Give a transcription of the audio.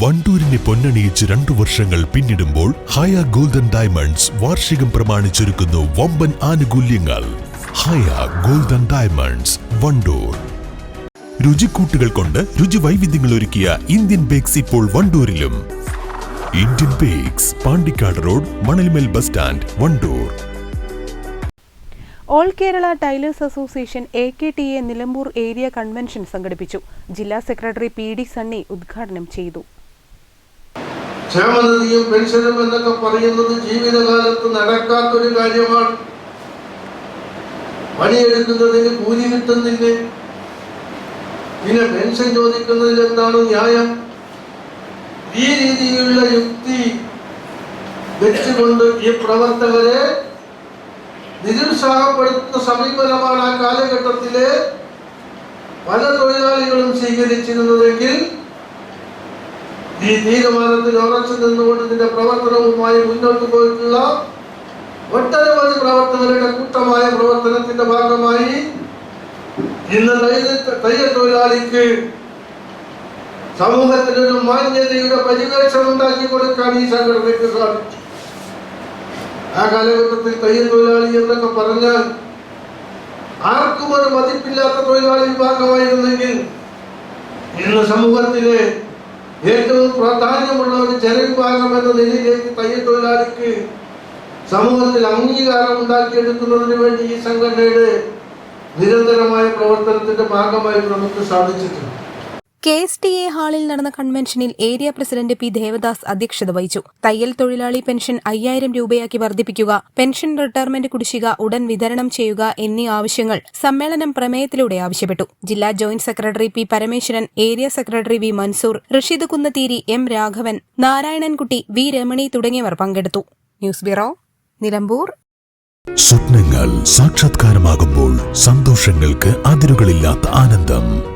വണ്ടൂരിനെ പൊന്നണിയിച്ച് രണ്ടു വർഷങ്ങൾ പിന്നിടുമ്പോൾ ഹയ ഗോൾഡൻ ഡയമണ്ട്സ് വാർഷികം പ്രമാണിച്ചൊരുക്കുന്നു വമ്പൻ ആനുകൂല്യങ്ങൾ. Haya golden diamonds Wandoor. രുചിക്കൂട്ടുകൾ കൊണ്ട് രുചി വൈവിധ്യങ്ങൾ ഒരുക്കിയ ഇന്ത്യൻ ബേക്സ് ഇപ്പോൾ വണ്ടൂരിലും. Indian bakes Pandikkad road Manalmel bus stand Wandoor. All Kerala tailors association A K T A Nilambur area convention സംഘടിപ്പിച്ചു. ജില്ലാ സെക്രട്ടറി പി ഡി സണ്ണി ഉദ്ഘാടനം ചെയ്തു. ക്ഷേമനിധിയും പെൻഷനും എന്നൊക്കെ പറയുന്നത് ജീവിതകാലത്ത് നടക്കാത്തൊരു കാര്യമാണ്. പണിയെടുക്കുന്നതിന് കൂലി കിട്ടുന്നില്ലേ? പിന്നെ പെൻഷൻ ചോദിക്കുന്നതിൽ എന്താണ് ന്യായം? ഈ രീതിയിലുള്ള യുക്തി വെച്ചുകൊണ്ട് ഈ പ്രവർത്തകരെ നിരുത്സാഹപ്പെടുത്തുന്ന സമീപനമാണ് ആ കാലഘട്ടത്തിലെ പല തൊഴിലാളികളും സ്വീകരിച്ചിരുന്നതെങ്കിൽ ഈ തീരുമാനത്തിൽ ഉറച്ചു നിന്നുകൊണ്ട് ഇതിന്റെ പ്രവർത്തനവുമായി മുന്നോട്ട് പോയിട്ടുള്ള ഒട്ടനവധി പ്രവർത്തകരുടെ കൂട്ടമായ പ്രവർത്തനത്തിന്റെ ഭാഗമായി ഇന്ന് തയ്യൽ തൊഴിലാളിക്ക് സമൂഹത്തിനൊരു മാന്യതയുടെ പരിവേഷം ഉണ്ടാക്കി കൊടുക്കാൻ ഈ സംഘടനയ്ക്ക് സാധിച്ചു. ആ കാലഘട്ടത്തിൽ തയ്യൽ തൊഴിലാളി എന്നൊക്കെ പറഞ്ഞാൽ ആർക്കും ഒരു മതിപ്പില്ലാത്ത തൊഴിലാളി വിഭാഗമായിരുന്നെങ്കിൽ ഇന്ന് സമൂഹത്തിലെ ഏറ്റവും പ്രാധാന്യമുള്ള ഒരു ജനവിഭാഗം എന്ന നിലയിലേക്ക് തയ്യൽ സമൂഹത്തിൽ അംഗീകാരം ഉണ്ടാക്കിയെടുക്കുന്നതിന് വേണ്ടി ഈ സംഘടനയുടെ നിരന്തരമായ പ്രവർത്തനത്തിന്റെ ഭാഗമായി നമുക്ക് സാധിച്ചിട്ടുണ്ട്. കെ എസ് ടി എ ഹാളിൽ നടന്ന കൺവെൻഷനിൽ ഏരിയ പ്രസിഡന്റ് പി ദേവദാസ് അധ്യക്ഷത വഹിച്ചു. തയ്യൽ തൊഴിലാളി പെൻഷൻ അയ്യായിരം രൂപയാക്കി വർദ്ധിപ്പിക്കുക പെൻഷൻ റിട്ടയർമെന്റ് കുടിശ്ശിക ഉടൻ വിതരണം ചെയ്യുക എന്നീ ആവശ്യങ്ങൾ സമ്മേളനം പ്രമേയത്തിലൂടെ ആവശ്യപ്പെട്ടു. ജില്ലാ joint secretary P Parameswaran area secretary V Mansoor Rasheed Kunnatheeri M Raghavan Narayanankutty V Ramani തുടങ്ങിയവർ പങ്കെടുത്തു. News bureau Nilambur. സ്വപ്നങ്ങൾ സാക്ഷാത്കാരമാകുമ്പോൾ സന്തോഷങ്ങൾക്ക് അതിരുകളില്ലാത്ത ആനന്ദം.